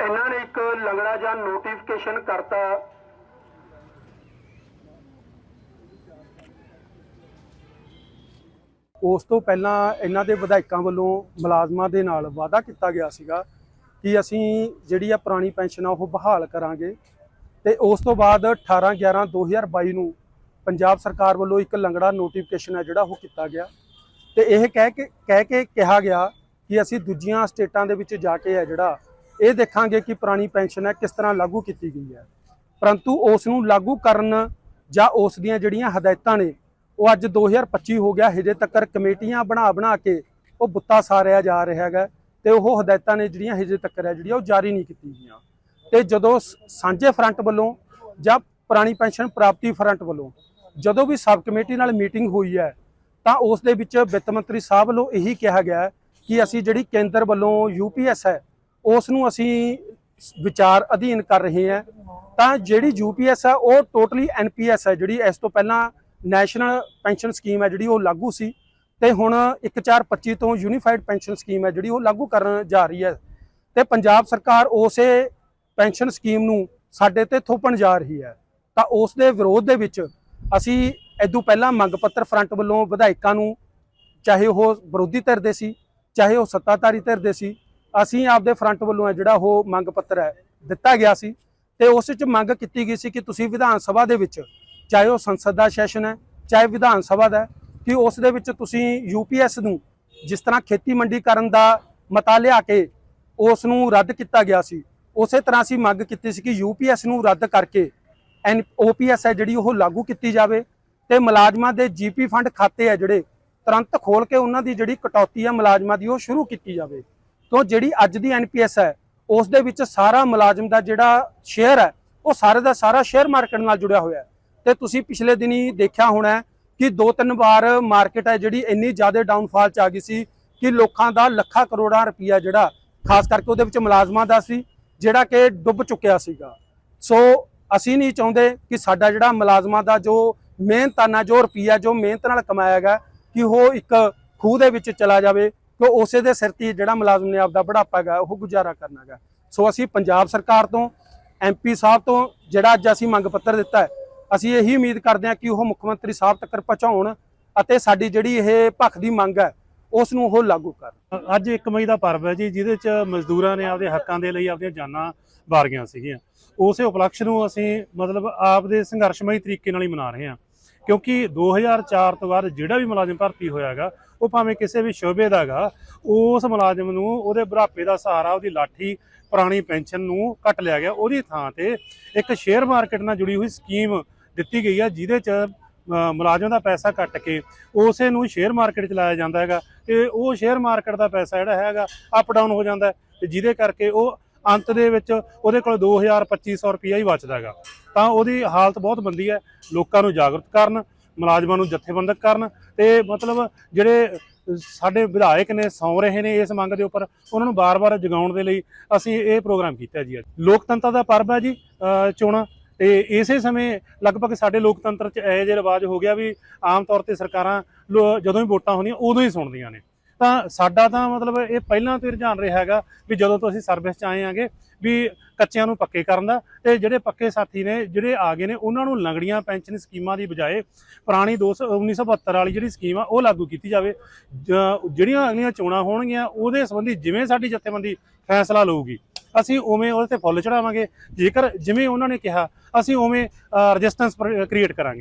ਇਹਨਾਂ ਨੇ ਇੱਕ ਲੰਗੜਾ ਜਾਂ ਨੋਟੀਫਿਕੇਸ਼ਨ ਕਰਤਾ। ਉਸ ਤੋਂ ਪਹਿਲਾਂ ਇਹਨਾਂ ਦੇ ਵਿਧਾਇਕਾਂ ਵੱਲੋਂ ਮੁਲਾਜ਼ਮਾਂ ਦੇ ਨਾਲ ਵਾਅਦਾ ਕੀਤਾ ਗਿਆ ਸੀਗਾ ਕਿ ਅਸੀਂ ਜਿਹੜੀ ਆ ਪੁਰਾਣੀ ਪੈਨਸ਼ਨ ਆ ਉਹ ਬਹਾਲ ਕਰਾਂਗੇ ਤੇ ਉਸ ਤੋਂ ਬਾਅਦ 18 11 2022 ਨੂੰ ਪੰਜਾਬ ਸਰਕਾਰ ਵੱਲੋਂ ਇੱਕ ਲੰਗੜਾ ਨੋਟੀਫਿਕੇਸ਼ਨ ਹੈ ਜਿਹੜਾ ਉਹ ਕੀਤਾ ਗਿਆ। ਤੇ ਇਹ ਕਹਿ ਕੇ ਕਹਿ ਕੇ ਕਿਹਾ ਗਿਆ ਕਿ ਅਸੀਂ ਦੂਜੀਆਂ ਸਟੇਟਾਂ ਦੇ ਵਿੱਚ ਜਾ ਕੇ ਹੈ ਜਿਹੜਾ ਇਹ ਦੇਖਾਂਗੇ ਕਿ ਪੁਰਾਣੀ ਪੈਨਸ਼ਨ ਹੈ ਕਿਸ ਤਰ੍ਹਾਂ ਲਾਗੂ ਕੀਤੀ ਗਈ ਹੈ। ਪਰੰਤੂ ਉਸ ਨੂੰ ਲਾਗੂ ਕਰਨ ਜਾਂ ਉਸ ਦੀਆਂ ਜਿਹੜੀਆਂ ਹਦਾਇਤਾਂ ਨੇ, ਉਹ ਅੱਜ 2025 ਹੋ ਗਿਆ। ਹਜੇ ਤੱਕ ਕਮੇਟੀਆਂ ਬਣਾ ਬਣਾ ਕੇ ਉਹ ਬੁੱਤਾ ਸਾਰਿਆ ਜਾ ਰਿਹਾ ਹੈਗਾ ਤੇ ਉਹ ਹਦਾਇਤਾਂ ਨੇ ਜਿਹੜੀਆਂ ਹਜੇ ਤੱਕ ਹੈ, ਜਿਹੜੀਆਂ ਉਹ ਜਾਰੀ ਨਹੀਂ ਕੀਤੀ ਗਈਆਂ। ਤੇ ਜਦੋਂ ਸ- ਸਾਂਝੇ ਫਰੰਟ ਵੱਲੋਂ ਜਾਂ ਪੁਰਾਣੀ ਪੈਨਸ਼ਨ ਪ੍ਰਾਪਤੀ ਫਰੰਟ ਵੱਲੋਂ ਜਦੋਂ ਵੀ ਸਬ ਕਮੇਟੀ ਨਾਲ ਮੀਟਿੰਗ ਹੋਈ ਹੈ, ਤਾਂ ਉਸ ਦੇ ਵਿੱਚ ਵਿੱਤ ਮੰਤਰੀ ਸਾਹਿਬ ਵੱਲੋਂ ਇਹੀ ਕਿਹਾ ਗਿਆ ਕਿ ਅਸੀਂ ਜਿਹੜੀ ਕੇਂਦਰ ਵੱਲੋਂ ਯੂਪੀਐਸ ਹੈ ਉਸ ਨੂੰ ਅਸੀਂ ਵਿਚਾਰ ਅਧੀਨ ਕਰ ਰਹੇ ਹਾਂ। ਤਾਂ ਜਿਹੜੀ ਯੂਪੀਐਸ ਹੈ ਉਹ ਟੋਟਲੀ ਐਨਪੀਐਸ ਹੈ ਜਿਹੜੀ ਇਸ ਤੋਂ ਪਹਿਲਾਂ ਨੈਸ਼ਨਲ ਪੈਨਸ਼ਨ ਸਕੀਮ ਹੈ ਜਿਹੜੀ ਉਹ ਲਾਗੂ ਸੀ। ਤੇ ਹੁਣ 1425 ਤੋਂ ਯੂਨੀਫਾਈਡ ਪੈਨਸ਼ਨ ਸਕੀਮ ਹੈ ਜਿਹੜੀ ਉਹ ਲਾਗੂ ਕਰਨ ਜਾ ਰਹੀ ਹੈ। ਤੇ ਪੰਜਾਬ ਸਰਕਾਰ ਉਸੇ ਪੈਨਸ਼ਨ ਸਕੀਮ ਨੂੰ ਸਾਡੇ ਤੇ ਥੋਪਣ ਜਾ ਰਹੀ ਹੈ। ਤਾਂ ਉਸ ਦੇ ਵਿਰੋਧ ਦੇ ਵਿੱਚ ਅਸੀਂ ਇਦੋਂ ਪਹਿਲਾਂ ਮੰਗ ਪੱਤਰ ਫਰੰਟ ਵੱਲੋਂ ਵਿਧਾਇਕਾਂ ਨੂੰ, ਚਾਹੇ ਉਹ ਵਿਰੋਧੀ ਧਿਰ ਦੇ ਸੀ, ਚਾਹੇ ਉਹ ਸੱਤਾਧਾਰੀ ਧਿਰ ਦੇ ਸੀ ਅਸੀਂ ਆਪਦੇ ਫਰੰਟ ਵੱਲੋਂ ਹੈ ਜਿਹੜਾ ਉਹ ਮੰਗ ਪੱਤਰ ਹੈ, ਦਿੱਤਾ ਗਿਆ ਸੀ ਤੇ ਉਸ ਵਿੱਚ ਮੰਗ ਕੀਤੀ ਗਈ ਸੀ ਕਿ ਤੁਸੀਂ ਵਿਧਾਨ ਸਭਾ ਦੇ ਵਿੱਚ, ਚਾਹੇ ਉਹ ਸੰਸਦ ਦਾ ਸੈਸ਼ਨ ਹੈ, ਚਾਹੇ ਵਿਧਾਨ ਸਭਾ ਦਾ ਕਿ ਉਸ ਦੇ ਵਿੱਚ ਤੁਸੀਂ ਯੂਪੀਐਸ ਨੂੰ ਜਿਸ ਤਰ੍ਹਾਂ ਖੇਤੀ ਮੰਡੀ ਕਰਨ ਦਾ ਮਤਾ ਲਿਆ ਕੇ ਉਸ ਨੂੰ ਰੱਦ ਕੀਤਾ ਗਿਆ ਸੀ, ਉਸੇ ਤਰ੍ਹਾਂ ਅਸੀਂ ਮੰਗ ਕੀਤੀ ਸੀ ਕਿ ਯੂਪੀਐਸ ਨੂੰ ਰੱਦ ਕਰਕੇ ਐਨ ਓਪੀਐਸ ਹੈ ਜਿਹੜੀ ਉਹ ਲਾਗੂ ਕੀਤੀ ਜਾਵੇ ਤੇ ਮੁਲਾਜ਼ਮਾਂ ਦੇ ਜੀਪੀ ਫੰਡ ਖਾਤੇ ਆ ਜਿਹੜੇ ਤੁਰੰਤ ਖੋਲ ਕੇ ਉਹਨਾਂ ਦੀ ਜਿਹੜੀ ਕਟੌਤੀ ਹੈ ਮੁਲਾਜ਼ਮਾਂ ਦੀ ਉਹ ਸ਼ੁਰੂ ਕੀਤੀ ਜਾਵੇ। ਤੋਂ ਜਿਹੜੀ ਅੱਜ ਦੀ ਐਨਪੀਐਸ ਹੈ ਉਸ ਦੇ ਵਿੱਚ ਸਾਰਾ ਮੁਲਾਜ਼ਮ ਦਾ ਜਿਹੜਾ ਸ਼ੇਅਰ ਹੈ, ਉਹ ਸਾਰੇ ਦਾ ਸਾਰਾ ਸ਼ੇਅਰ ਮਾਰਕੀਟ ਨਾਲ ਜੁੜਿਆ ਹੋਇਆ ਹੈ। ਤੇ ਤੁਸੀਂ ਪਿਛਲੇ ਦਿਨੀ ਦੇਖਿਆ ਹੋਣਾ ਕਿ ਦੋ ਤਿੰਨ ਵਾਰ ਮਾਰਕੀਟ ਹੈ ਜਿਹੜੀ ਇੰਨੀ ਜ਼ਿਆਦਾ ਡਾਊਨਫਾਲ ਚ ਆ ਗਈ ਸੀ ਕਿ ਲੋਕਾਂ ਦਾ ਲੱਖਾਂ ਕਰੋੜਾਂ ਰੁਪਈਆ ਜਿਹੜਾ, ਖਾਸ ਕਰਕੇ ਉਹਦੇ ਵਿੱਚ ਮੁਲਾਜ਼ਮਾਂ ਦਾ ਸੀ, ਜਿਹੜਾ ਕਿ ਡੁੱਬ ਚੁੱਕਿਆ ਸੀਗਾ। ਸੋ ਅਸੀਂ ਨਹੀਂ ਚਾਹੁੰਦੇ ਕਿ ਸਾਡਾ ਜਿਹੜਾ ਮੁਲਾਜ਼ਮਾਂ ਦਾ ਜੋ ਮਿਹਨਤਾਨਾ ਜੋ ਰੁਪਈਆ, ਜੋ ਮਿਹਨਤ ਨਾਲ ਕਮਾਇਆ ਗਿਆ, ਕਿ ਉਹ ਇੱਕ ਖੂਹ ਦੇ ਵਿੱਚ ਚਲਾ ਜਾਵੇ। ਕਿ ਉਸੇ ਦੇ ਸਿਰ ਤੇ ਜਿਹੜਾ ਮੁਲਾਜ਼ਮ ਨੇ ਆਪਦਾ ਬੁਢਾਪਾ ਹੈਗਾ, ਉਹ ਗੁਜ਼ਾਰਾ ਕਰਨਾ ਹੈਗਾ। ਸੋ ਅਸੀਂ ਪੰਜਾਬ ਸਰਕਾਰ ਤੋਂ ਐਮਪੀ ਸਾਹਿਬ ਤੋਂ ਜਿਹੜਾ ਅੱਜ ਅਸੀਂ ਮੰਗ ਪੱਤਰ ਦਿੱਤਾ ਹੈ, ਅਸੀਂ ਇਹੀ ਉਮੀਦ ਕਰਦੇ ਹਾਂ ਕਿ ਉਹ ਮੁੱਖ ਮੰਤਰੀ ਸਾਹਿਬ ਤੱਕ ਪਹੁੰਚਾਉਣ ਅਤੇ ਸਾਡੀ ਜਿਹੜੀ ਇਹ ਭੱਖ ਦੀ ਮੰਗ ਹੈ, ਉਸ ਨੂੰ ਉਹ ਲਾਗੂ ਕਰਨ। ਅੱਜ 1 ਮਈ ਦਾ ਪਰਵ ਹੈ ਜੀ, ਜਿਹਦੇ ਚ ਮਜ਼ਦੂਰਾਂ ਨੇ ਆਪਦੇ ਹੱਕਾਂ ਦੇ ਲਈ ਆਪਦੀਆਂ ਜਾਨਾਂ ਵਾਰੀਆਂ ਸੀਗੀਆਂ। ਉਸੇ ਉਪਲਕਸ਼ ਨੂੰ ਅਸੀਂ ਮਤਲਬ ਆਪਦੇ ਸੰਘਰਸ਼ਮਈ ਤਰੀਕੇ ਨਾਲ ਹੀ ਮਨਾ ਰਹੇ ਹਾਂ। ਕਿਉਂਕਿ 2004 ਤੋਂ ਬਾਅਦ ਜਿਹੜਾ ਵੀ ਮੁਲਾਜ਼ਮ ਭਰਤੀ ਹੋਇਆਗਾ, ਉਹ ਭਾਵੇਂ ਕਿਸੇ ਵੀ ਸ਼ੋਬੇ ਦਾਗਾ, ਉਸ ਮੁਲਾਜ਼ਮ ਨੂੰ, ਉਹਦੇ ਬੁਢਾਪੇ ਦਾ ਸਹਾਰਾ, ਉਹਦੀ ਲਾਠੀ, ਪੁਰਾਣੀ ਪੈਨਸ਼ਨ ਨੂੰ ਕੱਟ ਲਿਆ ਗਿਆ। ਉਹਦੀ ਥਾਂ ਤੇ ਇੱਕ ਸ਼ੇਅਰ ਮਾਰਕੀਟ ਨਾਲ ਜੁੜੀ ਹੋਈ ਸਕੀਮ ਦਿੱਤੀ ਗਈ ਹੈ ਜਿਹਦੇ ਚ ਮੁਲਾਜ਼ਮ ਦਾ ਪੈਸਾ ਕੱਟ ਕੇ ਉਸੇ ਨੂੰ ਸ਼ੇਅਰ ਮਾਰਕੀਟ ਚ ਲਾਇਆ ਜਾਂਦਾ ਹੈਗਾ। ਤੇ ਉਹ ਸ਼ੇਅਰ ਮਾਰਕੀਟ ਦਾ ਪੈਸਾ ਜਿਹੜਾ ਹੈਗਾ, ਅਪ ਡਾਊਨ ਹੋ ਜਾਂਦਾ ਹੈ। ਤੇ ਜਿਹਦੇ ਕਰਕੇ ਉਹ ਅੰਤ ਦੇ ਵਿੱਚ ਉਹਦੇ ਕੋਲ 2000 2500 ਰੁਪਈਆ ਹੀ ਬਚਦਾ ਹੈਗਾ। ਤਾਂ ਉਹਦੀ ਹਾਲਤ ਬਹੁਤ ਮੰਦੀ ਹੈ। ਲੋਕਾਂ ਨੂੰ ਜਾਗਰੂਕ ਕਰਨ, ਮੁਲਾਜ਼ਮਾਂ ਨੂੰ ਜਥੇਬੰਦਕ ਕਰਨ ਤੇ ਮਤਲਬ ਜਿਹੜੇ ਸਾਡੇ ਵਿਧਾਇਕ ਨੇ, ਸੌਂ ਰਹੇ ਨੇ ਇਸ ਮੰਗ ਦੇ ਉੱਪਰ, ਉਹਨਾਂ ਨੂੰ ਬਾਰ-ਬਾਰ ਜਗਾਉਣ ਦੇ ਲਈ ਅਸੀਂ ਇਹ ਪ੍ਰੋਗਰਾਮ ਕੀਤਾ ਜੀ ਅੱਜ। ਲੋਕਤੰਤਰ ਦਾ ਪਰਬ ਹੈ ਜੀ ਚੋਣਾਂ ਤੇ ਇਸੇ ਸਮੇਂ ਲਗਭਗ ਸਾਡੇ ਲੋਕਤੰਤਰ 'ਚ ਇਹ ਜਿਹੇ ਰਿਵਾਜ ਹੋ ਗਿਆ ਵੀ ਆਮ ਤੌਰ ਤੇ ਸਰਕਾਰਾਂ ਲੋ- ਜਦੋਂ ਵੀ ਵੋਟਾਂ ਹੁੰਦੀਆਂ ਉਦੋਂ ਹੀ ਸੁਣਦੀਆਂ ਨੇ। ਤਾਂ ਸਾਡਾ ਤਾਂ ਮਤਲਬ ਇਹ ਪਹਿਲਾਂ ਤੋਂ ਰੁਝਾਨ ਰਿਹਾ ਹੈਗਾ ਵੀ ਜਦੋਂ ਤੋਂ ਅਸੀਂ ਸਰਵਿਸ 'ਚ ਆਏ ਆਂਗੇ ਵੀ ਕੱਚਿਆਂ ਨੂੰ ਪੱਕੇ ਕਰਨ ਦਾ ਤੇ ਜਿਹੜੇ ਪੱਕੇ ਸਾਥੀ ਨੇ, ਜਿਹੜੇ ਆ ਗਏ ਨੇ, ਉਹਨਾਂ ਨੂੰ ਲੰਗੜੀਆਂ, ਪੈਨਸ਼ਨ ਸਕੀਮਾਂ ਦੀ ਬਜਾਏ ਪੁਰਾਣੀ 200 1972 ਵਾਲੀ ਜਿਹੜੀ ਸਕੀਮ ਆ, ਉਹ ਲਾਗੂ ਕੀਤੀ ਜਾਵੇ। ਜ- ਜਿਹੜੀਆਂ ਅਗਲੀਆਂ ਚੋਣਾਂ ਹੋਣਗੀਆਂ, ਉਹਦੇ ਸੰਬੰਧੀ ਜਿਵੇਂ ਸਾਡੀ ਜਥੇਬੰਦੀ ਫੈਸਲਾ ਲਊਗੀ, ਅਸੀਂ ਉਵੇਂ ਉਹਦੇ ਤੇ ਫੁੱਲ ਚੜਾਵਾਂਗੇ। ਜੇਕਰ ਜਿਵੇਂ ਉਹਨਾਂ ਨੇ ਕਿਹਾ, ਅਸੀਂ ਉਵੇਂ ਰਜਿਸਟੈਂਸ ਕ੍ਰੀਏਟ ਕਰਾਂਗੇ।